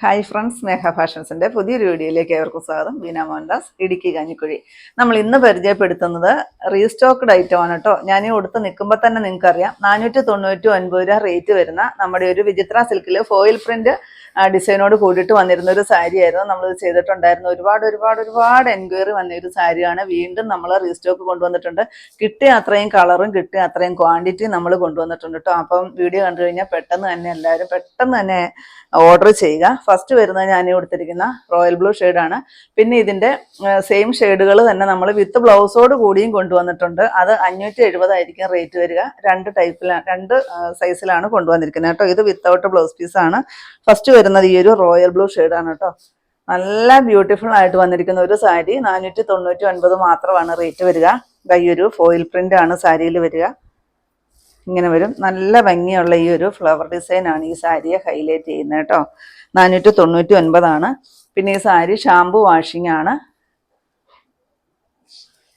Hi friends സ്നേഹ ഫാഷൻസിന്റെ പുതിയൊരു വീഡിയോയിലേക്ക് ഏവർക്കും സ്വാഗതം. ബീന മോഹൻദാസ് ഇടുക്കി കഞ്ഞിക്കുഴി. നമ്മൾ ഇന്ന് പരിചയപ്പെടുത്തുന്നത് റീസ്റ്റോക്ക്ഡ് ഐറ്റം ആണ് കേട്ടോ. ഞാൻ ഈ ഉടുത്ത് നിൽക്കുമ്പോൾ തന്നെ നിങ്ങൾക്ക് അറിയാം നാനൂറ്റി തൊണ്ണൂറ്റി ഒൻപത് രൂപ റേറ്റ് വരുന്ന നമ്മുടെ ഒരു വിചിത്ര സിൽക്കിൽ ഫോയിൽ പ്രിന്റ് ഡിസൈനോട് കൂടിയിട്ട് വന്നിരുന്ന ഒരു സാരി ആയിരുന്നു. നമ്മൾ ചെയ്തിട്ടുണ്ടായിരുന്നു ഒരുപാട് ഒരുപാട് ഒരുപാട് എൻക്വയറി വന്ന ഒരു സാരിയാണ്. വീണ്ടും നമ്മൾ റീസ്റ്റോക്ക് കൊണ്ടുവന്നിട്ടുണ്ട്. കിട്ടിയ അത്രയും കളറും കിട്ടിയ അത്രയും ക്വാണ്ടിറ്റി നമ്മൾ കൊണ്ടുവന്നിട്ടുണ്ട് കേട്ടോ. അപ്പം വീഡിയോ കണ്ടു കഴിഞ്ഞാൽ പെട്ടെന്ന് തന്നെ എല്ലാവരും പെട്ടെന്ന് തന്നെ ഓർഡർ ചെയ്യുക. ഫസ്റ്റ് വരുന്നത് ഞാൻ കൊടുത്തിരിക്കുന്ന റോയൽ ബ്ലൂ ആണ്. പിന്നെ ഇതിന്റെ സെയിം ഷെയ്ഡുകൾ തന്നെ നമ്മൾ വിത്ത് ബ്ലൗസോട് കൂടിയും കൊണ്ടുവന്നിട്ടുണ്ട്. അത് അഞ്ഞൂറ്റി എഴുപതായിരിക്കും റേറ്റ് വരിക. രണ്ട് ടൈപ്പിലാണ് രണ്ട് സൈസിലാണ് കൊണ്ടുവന്നിരിക്കുന്നത് കേട്ടോ. ഇത് വിത്തൗട്ട് ബ്ലൗസ് പീസ് ആണ്. ഫസ്റ്റ് വരുന്നത് ഈ ഒരു റോയൽ ബ്ലൂ ആണ് കേട്ടോ. നല്ല ബ്യൂട്ടിഫുൾ ആയിട്ട് വന്നിരിക്കുന്ന ഒരു സാരി. നാനൂറ്റി തൊണ്ണൂറ്റി ഒൻപത് മാത്രമാണ് റേറ്റ് വരിക. ഈ ഒരു ഫോയിൽ പ്രിന്റ് ആണ് സാരിയിൽ വരിക. ഇങ്ങനെ വരും. നല്ല ഭംഗിയുള്ള ഈ ഒരു ഫ്ലവർ ഡിസൈൻ ആണ് ഈ സാരിയെ ഹൈലൈറ്റ് ചെയ്യുന്നത് കേട്ടോ. നാനൂറ്റി തൊണ്ണൂറ്റി ഒൻപതാണ് പിന്നെ ഈ സാരി ഷാംപൂ വാഷിംഗ് ആണ്.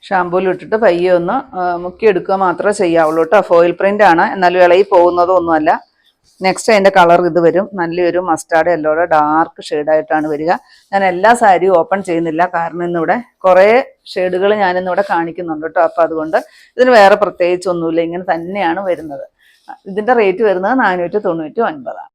ഷാമ്പൂയിൽ ഇട്ടിട്ട് പയ്യെ ഒന്ന് മുക്കിയെടുക്കുക മാത്രമേ ചെയ്യാവുള്ളൂ കേട്ടോ. ഫോയിൽ പ്രിന്റ് ആണ്. എന്നാലും ഇളകി പോകുന്നതോ ഒന്നുമല്ല നെക്സ്റ്റ് അതിന്റെ കളർ ഇത് വരും. നല്ലൊരു മസ്റ്റാർഡ് യെല്ലോയുടെ ഡാർക്ക് ഷെയ്ഡായിട്ടാണ് വരിക. ഞാൻ എല്ലാ സാരിയും ഓപ്പൺ ചെയ്യുന്നില്ല. കാരണം ഇന്നിവിടെ കുറേ ഷെയ്ഡുകൾ ഞാനിന്നിവിടെ കാണിക്കുന്നുണ്ട് കേട്ടോ. അപ്പോൾ അതുകൊണ്ട് ഇതിന് വേറെ പ്രത്യേകിച്ച് ഒന്നുമില്ല ഇങ്ങനെ തന്നെയാണ് വരുന്നത്. ഇതിന്റെ റേറ്റ് വരുന്നത് നാനൂറ്റി തൊണ്ണൂറ്റി ഒൻപതാണ്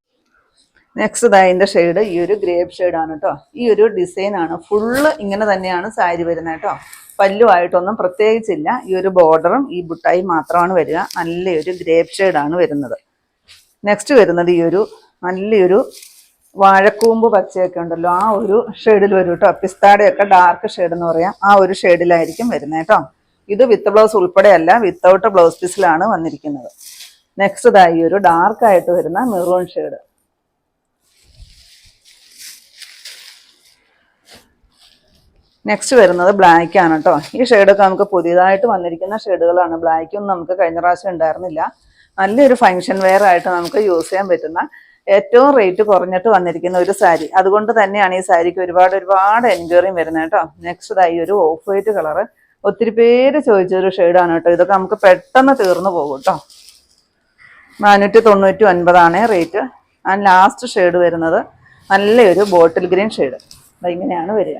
നെക്സ്റ്റ് ഇതിന്റെ ഷെയ്ഡ് ഈ ഒരു ഗ്രേപ്പ് ഷെയ്ഡാണ് കേട്ടോ. ഈ ഒരു ഡിസൈനാണ് ഫുള്ള് ഇങ്ങനെ തന്നെയാണ് സാരി വരുന്നത് കേട്ടോ. പല്ലുമായിട്ടൊന്നും പ്രത്യേകിച്ചില്ല. ഈ ഒരു ബോർഡറും ഈ ബുട്ടായി മാത്രമാണ് വരിക. നല്ലൊരു ഗ്രേപ്പ് ഷെയ്ഡാണ് വരുന്നത്. നെക്സ്റ്റ് വരുന്നത് ഈ ഒരു നല്ലൊരു വാഴക്കൂമ്പ് പച്ചയൊക്കെ ഉണ്ടല്ലോ. ആ ഒരു ഷെയ്ഡിൽ വരും കേട്ടോ പിസ്താടയൊക്കെ ഡാർക്ക് ഷെയ്ഡ് എന്ന് പറയാം. ആ ഒരു ഷെയ്ഡിലായിരിക്കും വരുന്നത് കേട്ടോ ഇത് വിത്ത് ബ്ലൗസ് ഉൾപ്പെടെയല്ല വിത്തൗട്ട് ബ്ലൗസ് പീസിലാണ് വന്നിരിക്കുന്നത്. നെക്സ്റ്റ് ഇതായി ഒരു ഡാർക്കായിട്ട് വരുന്ന മെറൂൺ ഷെയ്ഡ് നെക്സ്റ്റ് വരുന്നത് ബ്ലാക്ക് ആണ് കേട്ടോ ഈ ഷെയ്ഡൊക്കെ നമുക്ക് പുതിയതായിട്ട് വന്നിരിക്കുന്ന ഷെയ്ഡുകളാണ് ബ്ലാക്കൊന്നും നമുക്ക് കഴിഞ്ഞ പ്രാവശ്യം ഉണ്ടായിരുന്നില്ല. നല്ലൊരു ഫങ്ഷൻ വെയർ ആയിട്ട് നമുക്ക് യൂസ് ചെയ്യാൻ പറ്റുന്ന ഏറ്റവും റേറ്റ് കുറഞ്ഞിട്ട് വന്നിരിക്കുന്ന ഒരു സാരി അതുകൊണ്ട് തന്നെയാണ് ഈ സാരിക്ക് ഒരുപാട് ഒരുപാട് എൻക്വയറിയും വരുന്നത് കേട്ടോ നെക്സ്റ്റ് ഇതായി ഒരു ഓഫ് വൈറ്റ് കളറ് ഒത്തിരി പേര് ചോദിച്ചൊരു ഷെയ്ഡാണ് കേട്ടോ ഇതൊക്കെ നമുക്ക് പെട്ടെന്ന് തീർന്നു പോകും കേട്ടോ നാനൂറ്റി തൊണ്ണൂറ്റി ഒൻപതാണ് റേറ്റ് ആൻഡ് ലാസ്റ്റ് ഷെയ്ഡ് വരുന്നത് നല്ലൊരു ബോട്ടിൽ ഗ്രീൻ ഷെയ്ഡ് ഇങ്ങനെയാണ് വരിക.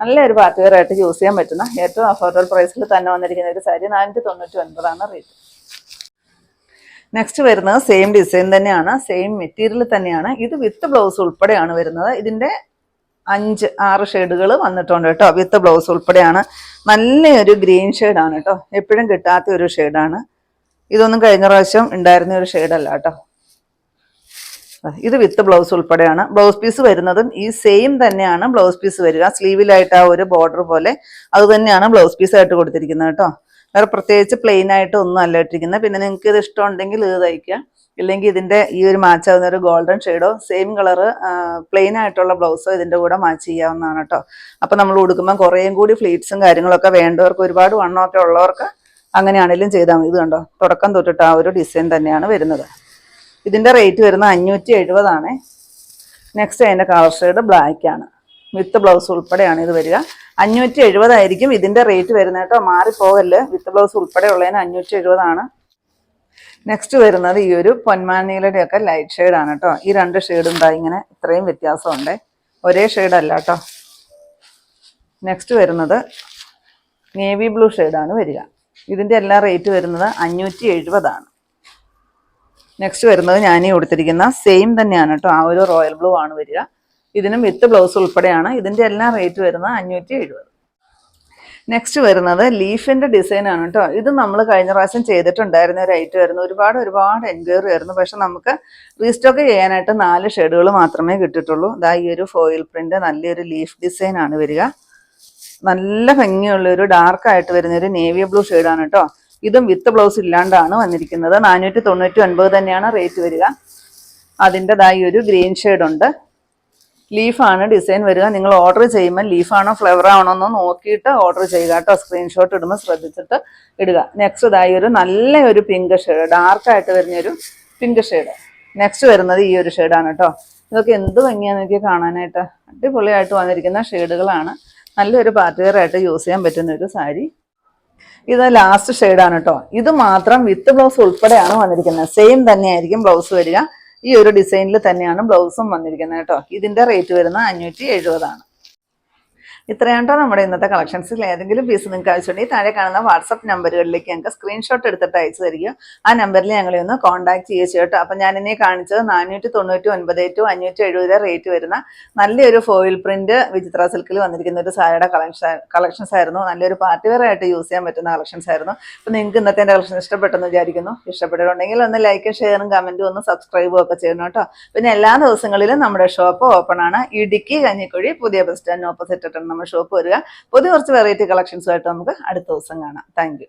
നല്ലൊരു പാർട്ടി വെയർ ആയിട്ട് യൂസ് ചെയ്യാൻ പറ്റുന്ന ഏറ്റവും അഫോർഡബിൾ പ്രൈസിൽ തന്നെ വന്നിരിക്കുന്ന ഒരു സാരി നാനൂറ്റി തൊണ്ണൂറ്റി ഒൻപതാണ് റേറ്റ് നെക്സ്റ്റ് വരുന്നത് സെയിം ഡിസൈൻ തന്നെയാണ് സെയിം മെറ്റീരിയൽ തന്നെയാണ്. ഇത് വിത്ത് ബ്ലൗസ് ഉൾപ്പെടെയാണ് വരുന്നത്. ഇതിന്റെ അഞ്ച് ആറ് ഷെയ്ഡുകൾ വന്നിട്ടുണ്ട് കേട്ടോ. വിത്ത് ബ്ലൗസ് ഉൾപ്പെടെയാണ്. നല്ലൊരു ഗ്രീൻ ഷെയ്ഡാണ് കേട്ടോ. എപ്പോഴും കിട്ടാത്ത ഒരു ഷെയ്ഡാണ് ഇതൊന്നും കഴിഞ്ഞ പ്രാവശ്യം ഉണ്ടായിരുന്ന ഒരു ഷെയ്ഡല്ല കേട്ടോ. ഇത് വിത്ത് ബ്ലൗസ് ഉൾപ്പെടെയാണ്. ബ്ലൗസ് പീസ് വരുന്നതും ഈ സെയിം തന്നെയാണ് ബ്ലൗസ് പീസ് വരിക. സ്ലീവിലായിട്ട് ആ ഒരു ബോർഡർ പോലെ അത് തന്നെയാണ് ബ്ലൗസ് പീസ് ആയിട്ട് കൊടുത്തിരിക്കുന്നത് കേട്ടോ. വേറെ പ്രത്യേകിച്ച് പ്ലെയിൻ ആയിട്ട് ഒന്നും അല്ല ഇട്ടിരിക്കുന്നത്. പിന്നെ നിങ്ങൾക്ക് ഇത് ഇഷ്ടമുണ്ടെങ്കിൽ ഇത് തയ്ക്കുക. ഇല്ലെങ്കിൽ ഇതിന്റെ ഈ ഒരു മാച്ച് ആവുന്ന ഒരു ഗോൾഡൻ ഷെയ്ഡോ സെയിം കളറ് പ്ലെയിൻ ആയിട്ടുള്ള ബ്ലൗസോ ഇതിന്റെ കൂടെ മാച്ച് ചെയ്യാവുന്നതാണ് കേട്ടോ. അപ്പൊ നമ്മൾ ഉടുക്കുമ്പോൾ കുറേയും കൂടി ഫ്ലീറ്റ്സും കാര്യങ്ങളൊക്കെ വേണ്ടവർക്ക് ഒരുപാട് വണ്ണമൊക്കെ ഉള്ളവർക്ക് അങ്ങനെയാണെങ്കിലും ചെയ്താൽ മതി. ഇത് കണ്ടോ? തുടക്കം തൊട്ടിട്ട് ആ ഒരു ഡിസൈൻ തന്നെയാണ് വരുന്നത്. ഇതിന്റെ റേറ്റ് വരുന്നത് അഞ്ഞൂറ്റി എഴുപതാണ് നെക്സ്റ്റ് അതിന്റെ കളർ ഷെയ്ഡ് ബ്ലാക്ക് ആണ്. വിത്ത് ബ്ലൗസ് ഉൾപ്പെടെയാണ് ഇത് വരിക. അഞ്ഞൂറ്റി എഴുപതായിരിക്കും ഇതിന്റെ റേറ്റ് വരുന്നത് കേട്ടോ. മാറിപ്പോകല്ല്? വിത്ത് ബ്ലൗസ് ഉൾപ്പെടെ ഉള്ളതിന് അഞ്ഞൂറ്റി എഴുപതാണ് നെക്സ്റ്റ് വരുന്നത് ഈ ഒരു പൊന്മാനീലയുടെ ഒക്കെ ലൈറ്റ് ഷെയ്ഡ് ആണ് കേട്ടോ. ഈ രണ്ട് ഷെയ്ഡ് ഉണ്ടാ ഇങ്ങനെ ഇത്രയും വ്യത്യാസമുണ്ട്. ഒരേ ഷെയ്ഡ് അല്ല കേട്ടോ. നെക്സ്റ്റ് വരുന്നത് നേവി ബ്ലൂ ഷെയ്ഡാണ് വരിക. ഇതിന്റെ എല്ലാ റേറ്റ് വരുന്നത് അഞ്ഞൂറ്റി എഴുപതാണ് നെക്സ്റ്റ് വരുന്നത് ഞാൻ ഈ കൊടുത്തിരിക്കുന്ന സെയിം തന്നെയാണ് കേട്ടോ. ആ ഒരു റോയൽ ബ്ലൂ ആണ് വരിക. ഇതിനും വിത്ത് ബ്ലൗസ് ഉൾപ്പെടെയാണ്. ഇതിന്റെ എല്ലാം റേറ്റ് വരുന്നത് അഞ്ഞൂറ്റി എഴുപത് നെക്സ്റ്റ് വരുന്നത് ലീഫിന്റെ ഡിസൈൻ ആണ് കേട്ടോ. ഇത് നമ്മൾ കഴിഞ്ഞ പ്രാവശ്യം ചെയ്തിട്ടുണ്ടായിരുന്ന ഒരു ഐറ്റം ആയിരുന്നു. ഒരുപാട് ഒരുപാട് എൻക്വയറി ആയിരുന്നു. പക്ഷെ നമുക്ക് റീസ്റ്റോക്ക് ചെയ്യാനായിട്ട് നാല് ഷെയ്ഡുകൾ മാത്രമേ കിട്ടിയിട്ടുള്ളൂ. ഇതാ ഈ ഒരു ഫോയിൽ പ്രിന്റ് നല്ലൊരു ലീഫ് ഡിസൈൻ ആണ് വരിക. നല്ല ഭംഗിയുള്ള ഒരു ഡാർക്ക് ആയിട്ട് വരുന്ന ഒരു നേവി ബ്ലൂ ഷെയ്ഡാണ് കേട്ടോ. ഇതും വിത്ത് ബ്ലൗസ് ഇല്ലാണ്ടാണ് വന്നിരിക്കുന്നത്. നാനൂറ്റി തൊണ്ണൂറ്റി ഒൻപത് തന്നെയാണ് റേറ്റ് വരിക. അതിന്റെതായി ഒരു ഗ്രീൻ ഷെയ്ഡ് ഉണ്ട് ലീഫാണ് ഡിസൈൻ വരിക. നിങ്ങൾ ഓർഡർ ചെയ്യുമ്പോൾ ലീഫാണോ ഫ്ലവർ ആണോ എന്ന് നോക്കിയിട്ട് ഓർഡർ ചെയ്യുക കേട്ടോ. സ്ക്രീൻഷോട്ട് ഇടുമ്പോൾ ശ്രദ്ധിച്ചിട്ട് ഇടുക. നെക്സ്റ്റ് ഇതായി ഒരു നല്ല ഒരു പിങ്ക് ഷെയ്ഡ് ഡാർക്കായിട്ട് വരുന്നൊരു പിങ്ക് ഷെയ്ഡ് നെക്സ്റ്റ് വരുന്നത് ഈ ഒരു ഷെയ്ഡാണ് കേട്ടോ. ഇതൊക്കെ എന്ത് ഭംഗിയാന്ന് എനിക്ക് കാണാനായിട്ട്. അടിപൊളിയായിട്ട് വന്നിരിക്കുന്ന ഷെയ്ഡുകളാണ് നല്ലൊരു പാർട്ടി വെയർ ആയിട്ട് യൂസ് ചെയ്യാൻ പറ്റുന്ന ഒരു സാരി. ഇത് ലാസ്റ്റ് ഷെയ്ഡാണ് കേട്ടോ ഇത് മാത്രം വിത്ത് ബ്ലൗസ് ഉൾപ്പെടെയാണ് വന്നിരിക്കുന്നത്. സെയിം തന്നെയായിരിക്കും ബ്ലൗസ് വരിക. ഈ ഒരു ഡിസൈനിൽ തന്നെയാണ് ബ്ലൗസും വന്നിരിക്കുന്നത് കേട്ടോ ഇതിന്റെ റേറ്റ് വരുന്നത് അഞ്ഞൂറ്റി എഴുപതാണ്. ഇത്രയാണ് കേട്ടോ നമ്മുടെ ഇന്നത്തെ കളക്ഷൻസിൽ ഏതെങ്കിലും പീസ് നിങ്ങൾക്ക് ആവശ്യമുണ്ടെങ്കിൽ താഴെ കാണുന്ന വാട്സപ്പ് നമ്പറുകളിലേക്ക് ഞങ്ങൾക്ക് സ്ക്രീൻഷോട്ട് എടുത്തിട്ട് അയച്ചു തരിക. ആ നമ്പറിൽ ഞങ്ങളെ ഒന്ന് കോൺടാക്ട് ചെയ്യുക കേട്ടോ അപ്പം ഞാൻ ഇനി കാണിച്ചത് നാനൂറ്റി തൊണ്ണൂറ്റി ഒൻപത് ടു അഞ്ഞൂറ്റി എഴുപത് റേറ്റ് വരുന്ന നല്ലൊരു ഫോയിൽ പ്രിന്റ് വിചിത്ര സിൽക്കിൽ വന്നിരിക്കുന്ന ഒരു സാരിയുടെ കളക്ഷൻ കളക്ഷൻസ് ആയിരുന്നു. നല്ലൊരു പാർട്ടി വെയർ ആയിട്ട് യൂസ് ചെയ്യാൻ പറ്റുന്ന കളക്ഷൻസ് ആയിരുന്നു. അപ്പം നിങ്ങൾക്ക് ഇന്നത്തെ എന്റെ കളക്ഷൻ ഇഷ്ടപ്പെട്ടെന്ന് വിചാരിക്കുന്നു. ഇഷ്ടപ്പെട്ടിട്ടുണ്ടെങ്കിൽ ഒന്ന് ലൈക്കും ഷെയറും കമന്റും ഒന്ന് സബ്സ്ക്രൈബും ഒക്കെ ചെയ്യണം കേട്ടോ. പിന്നെ എല്ലാ ദിവസങ്ങളിലും നമ്മുടെ ഷോപ്പ് ഓപ്പൺ ആണ്. ഇടുക്കി കഞ്ഞിക്കുഴി പുതിയ ബസ് സ്റ്റാൻഡിന് ഓപ്പോസിറ്റ് ആയിട്ടാണ് നമ്മുടെ ഷോപ്പ് വരിക. പുതിയ കുറച്ച് വെറൈറ്റി കളക്ഷൻസുമായിട്ട് നമുക്ക് അടുത്ത ദിവസം കാണാം. താങ്ക്